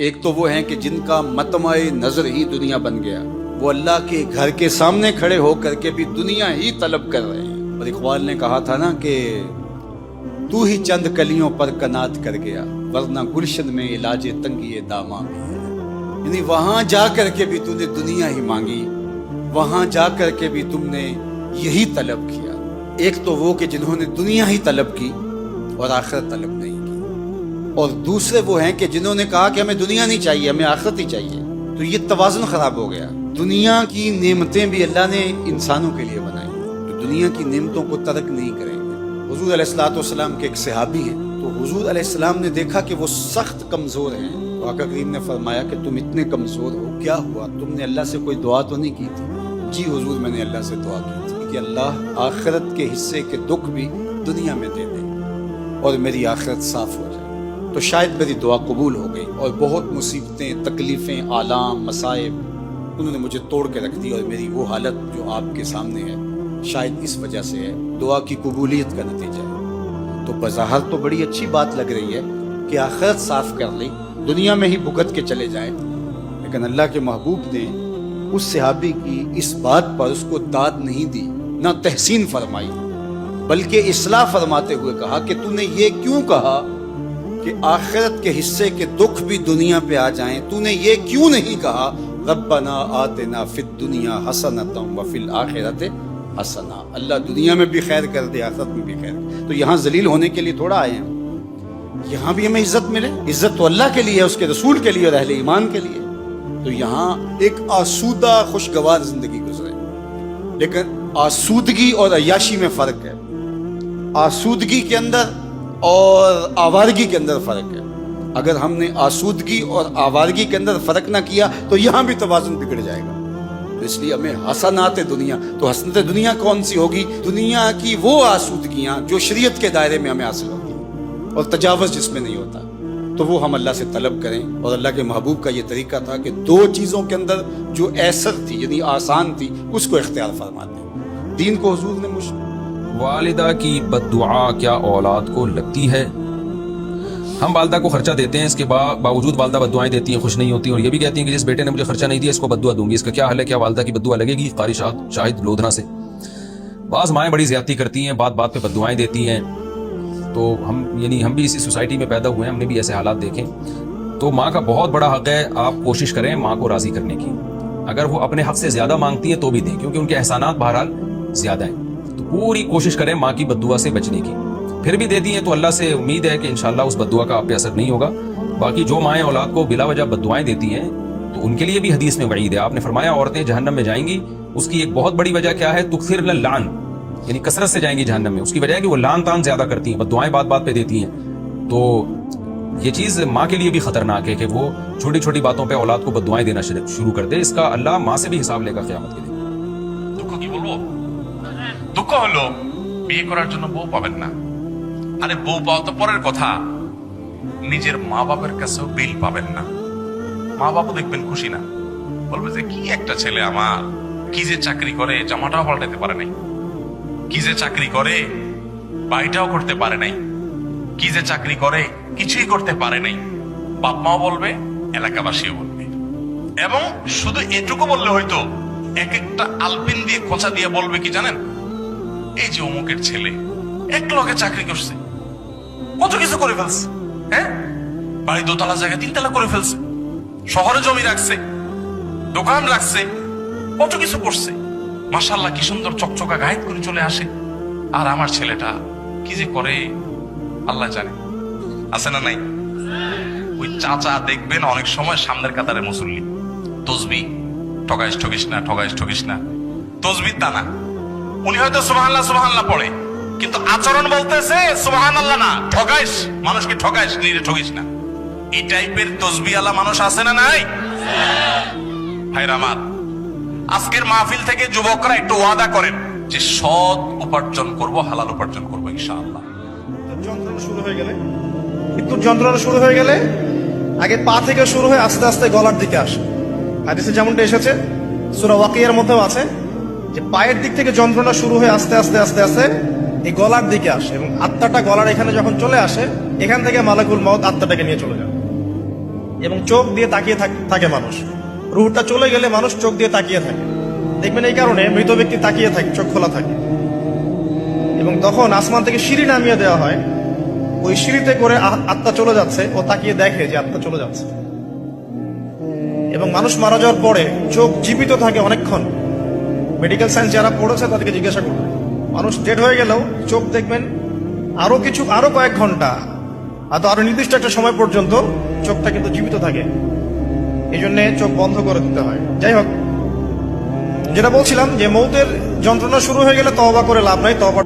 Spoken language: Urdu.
ایک تو وہ ہیں کہ جن کا متمع نظر ہی دنیا بن گیا۔ وہ اللہ کے گھر کے سامنے کھڑے ہو کر کے بھی دنیا ہی طلب کر رہے ہیں۔ اور اقبال نے کہا تھا نا کہ تو ہی چند کلیوں پر کنات کر گیا، ورنہ گلشن میں علاج تنگی داما یعنی وہاں جا کر کے بھی تو نے دنیا ہی مانگی، وہاں جا کر کے بھی تم نے یہی طلب کیا۔ ایک تو وہ کہ جنہوں نے دنیا ہی طلب کی اور آخر طلب نہیں۔ اور دوسرے وہ ہیں کہ جنہوں نے کہا کہ ہمیں دنیا نہیں چاہیے، ہمیں آخرت ہی چاہیے۔ تو یہ توازن خراب ہو گیا۔ دنیا کی نعمتیں بھی اللہ نے انسانوں کے لیے بنائی۔ تو دنیا کی نعمتوں کو ترک نہیں کریں گے۔ حضور علیہ السلاۃ والسلام کے ایک صحابی ہیں۔ تو حضور علیہ السلام نے دیکھا کہ وہ سخت کمزور ہیں۔ تو آقا کریم نے فرمایا کہ تم اتنے کمزور ہو، کیا ہوا؟ تم نے اللہ سے کوئی دعا تو نہیں کی تھی؟ جی حضور، میں نے اللہ سے دعا کی تھی کہ اللہ آخرت کے حصے کے دکھ بھی دنیا میں دے دے اور میری آخرت صاف ہو جائے۔ تو شاید میری دعا قبول ہو گئی اور بہت مصیبتیں، تکلیفیں، آلام، مصائب، انہوں نے مجھے توڑ کے رکھ دی اور میری وہ حالت جو آپ کے سامنے ہے، شاید اس وجہ سے ہے، دعا کی قبولیت کا نتیجہ ہے۔ تو بظاہر تو بڑی اچھی بات لگ رہی ہے کہ آخرت صاف کر لی، دنیا میں ہی بھگت کے چلے جائیں۔ لیکن اللہ کے محبوب نے اس صحابی کی اس بات پر اس کو داد نہیں دی، نہ تحسین فرمائی، بلکہ اصلاح فرماتے ہوئے کہا کہ تو نے یہ کیوں کہا؟ کہ آخرت کے حصے کے دکھ بھی دنیا پہ آ جائیں۔ تو نے یہ کیوں نہیں کہا؟ ربنا آتنا فی الدنیا حسنتا وفی الاخرت حسنا۔ اللہ دنیا میں بھی خیر کر دے، آخرت میں بھی خیر۔ کر تو یہاں ذلیل ہونے کے لیے تھوڑا آئے ہیں۔ یہاں بھی ہمیں عزت ملے۔ عزت تو اللہ کے لیے ہے، اس کے رسول کے لیے اور اہل ایمان کے لیے۔ تو یہاں ایک آسودہ خوشگوار زندگی گزرے۔ لیکن آسودگی اور عیاشی میں فرق ہے۔ آسودگی کے اندر اور آوارگی کے اندر فرق ہے۔ اگر ہم نے آسودگی اور آوارگی کے اندر فرق نہ کیا تو یہاں بھی توازن بگڑ جائے گا۔ تو اس لیے ہمیں حسنات دنیا، تو حسنت دنیا کون سی ہوگی؟ دنیا کی وہ آسودگیاں جو شریعت کے دائرے میں ہمیں حاصل ہوگی اور تجاوز جس میں نہیں ہوتا۔ تو وہ ہم اللہ سے طلب کریں۔ اور اللہ کے محبوب کا یہ طریقہ تھا کہ دو چیزوں کے اندر جو ایسر تھی یعنی آسان تھی، اس کو اختیار فرما دیں دین کو حضور نے مشکل والدہ کی بد دعا کیا اولاد کو لگتی ہے؟ ہم والدہ کو خرچہ دیتے ہیں، اس کے باوجود والدہ بد دعائیں دیتی ہیں، خوش نہیں ہوتی، اور یہ بھی کہتی ہیں کہ جس بیٹے نے مجھے خرچہ نہیں دیا، اس کو بد دعا دوں گی۔ اس کا کیا حل ہے؟ کیا والدہ کی بد دعا لگے گی؟ قاری شاہد لودھنا سے۔ بعض مائیں بڑی زیادتی کرتی ہیں، بات بات پہ بد دعائیں دیتی ہیں۔ تو ہم یعنی ہم بھی اسی سوسائٹی میں پیدا ہوئے ہیں، ہم نے بھی ایسے حالات دیکھے۔ تو ماں کا بہت بڑا حق ہے، آپ کوشش کریں ماں کو راضی کرنے کی۔ اگر وہ اپنے حق سے زیادہ مانگتی ہیں تو بھی دیں، کیونکہ ان کے احسانات بہرحال زیادہ ہیں۔ پوری کوشش کریں ماں کی بدعا سے بچنے کی۔ پھر بھی دے دی ہیں تو اللہ سے امید ہے کہ انشاءاللہ اس بدعا کا آپ پہ اثر نہیں ہوگا۔ باقی جو مائیں اولاد کو بلا وجہ بدعائیں دیتی ہیں، تو ان کے لیے بھی حدیث میں وعید ہے۔ آپ نے فرمایا، عورتیں جہنم میں جائیں گی، اس کی ایک بہت بڑی وجہ کیا ہے؟ تخر لان یعنی کثرت سے جائیں گی جہنم میں۔ اس کی وجہ ہے کہ وہ لان تان زیادہ کرتی ہیں بدعائیں بات بات پہ دیتی ہیں۔ تو یہ چیز ماں کے لیے بھی خطرناک ہے کہ وہ چھوٹی چھوٹی باتوں پہ اولاد کو بدعائیں دینا شروع کر دے۔ اس کا اللہ ماں سے بھی حساب لے گا قیامت کے دن۔ দুঃখ হলো। বিয়ে করার জন্য বউ পাবেন না। আরে বউ পাওয়া তো পরের কথা। নিজের মা বাবার কাছেও বিল পাবেন না। মা বাবা দেখবেন খুশি না। বলবে যে, কি একটা ছেলে আমার। কি যে চাকরি করে, জামাটাও পাল্টাতে পারে নাই। কি যে চাকরি করে, বাড়িটাও করতে পারে নাই। কি যে চাকরি করে, কিছুই করতে পারে নাই। বাপ মাও বলবে, এলাকাবাসীও বলবে। এবং শুধু এটুকু বললে হয়তো এক একটা আলপিন দিয়ে খোঁচা দিয়ে বলবে কি জানেন? এই যে অমুকের ছেলে, এক লগে চাকরি করছে। কত কিছু করে ফেলছে হ্যাঁ? বাড়ি দোতলা জায়গায় তিনতলা করে ফেলছে, শহরে জমি রাখছে, দোকান রাখছে, কত কিছু করছে। মাসাল্লাহ কি সুন্দর চকচকা গায়েব করে চলে আসে। আর আমার ছেলেটা কি যে করে, আল্লাহ জানে। আছে না নাই? ওই চাচা দেখবেন অনেক সময় সামনের কাতারে মুসল্লি। তসবি, ঠগাইস, ঠগিস না, ঠগাইস, ঠগিস না। তসবির তা না উনি হয়তো সুবহানাল্লাহ সুবহানাল্লাহ পড়ে। কিন্তু আচরণ বলতেছে, সুবহানাল্লাহ না ঠগাইস মানুষকে ঠগাইস নিজে ঠগিস না। এই টাইপের তসবিওয়ালা মানুষ আছে না নাই? ভাইরা আমার, আজকের মাহফিল থেকে যুবকরা একটু ওয়াদা করেন যে সৎ উপার্জন করব, হালাল উপার্জন করব, ইনশাআল্লাহ। যন্ত্রণা শুরু হয়ে গেলে? কিন্তু যন্ত্রণা শুরু হয়ে গেলে, আগে পা থেকে শুরু হয়ে আস্তে আস্তে গলার দিকে আসে। হাদিসে যেমনটা এসেছে, সুরা ওয়াকিয়ার মধ্যেও আছে যে পায়ের দিক থেকে যন্ত্রণা শুরু হয়ে আস্তে আস্তে আস্তে আস্তে এই গলার দিকে আসে এবং আত্মাটা গলার এখানে যখন চলে আসে, এখান থেকে মালাকুল মত আত্মাটাকে নিয়ে চলে যায়। এবং চোখ দিয়ে তাকিয়ে থাকে মানুষ। রুহটা চলে গেলে মানুষ চোখ দিয়ে তাকিয়ে থাকে। দেখবেন এই কারণে মৃত ব্যক্তি তাকিয়ে থাকে, চোখ খোলা থাকে। এবং তখন আসমান থেকে সিঁড়ি নামিয়ে দেওয়া হয়। ওই সিঁড়িতে করে আত্মা চলে যাচ্ছে, ও তাকিয়ে দেখে যে আত্মা চলে যাচ্ছে। এবং মানুষ মারা যাওয়ার পরে চোখ জীবিত থাকে অনেকক্ষণ। মেডিকেল সায়েন্স যারা পড়েছে তাদেরকে জিজ্ঞাসা করবে মানুষ ডেড হয়ে গেলেও চোখ দেখবেন, আরও কিছু, আরও কয়েক ঘণ্টা আরও নির্দিষ্ট একটা সময় পর্যন্ত চোখটা কিন্তু জীবিত থাকে। এই জন্য চোখ বন্ধ করে দিতে হয়। যাই হোক, যেটা বলছিলাম যে মৌতের যন্ত্রণা শুরু হয়ে গেলে তবা করে লাভ নাই, তওবা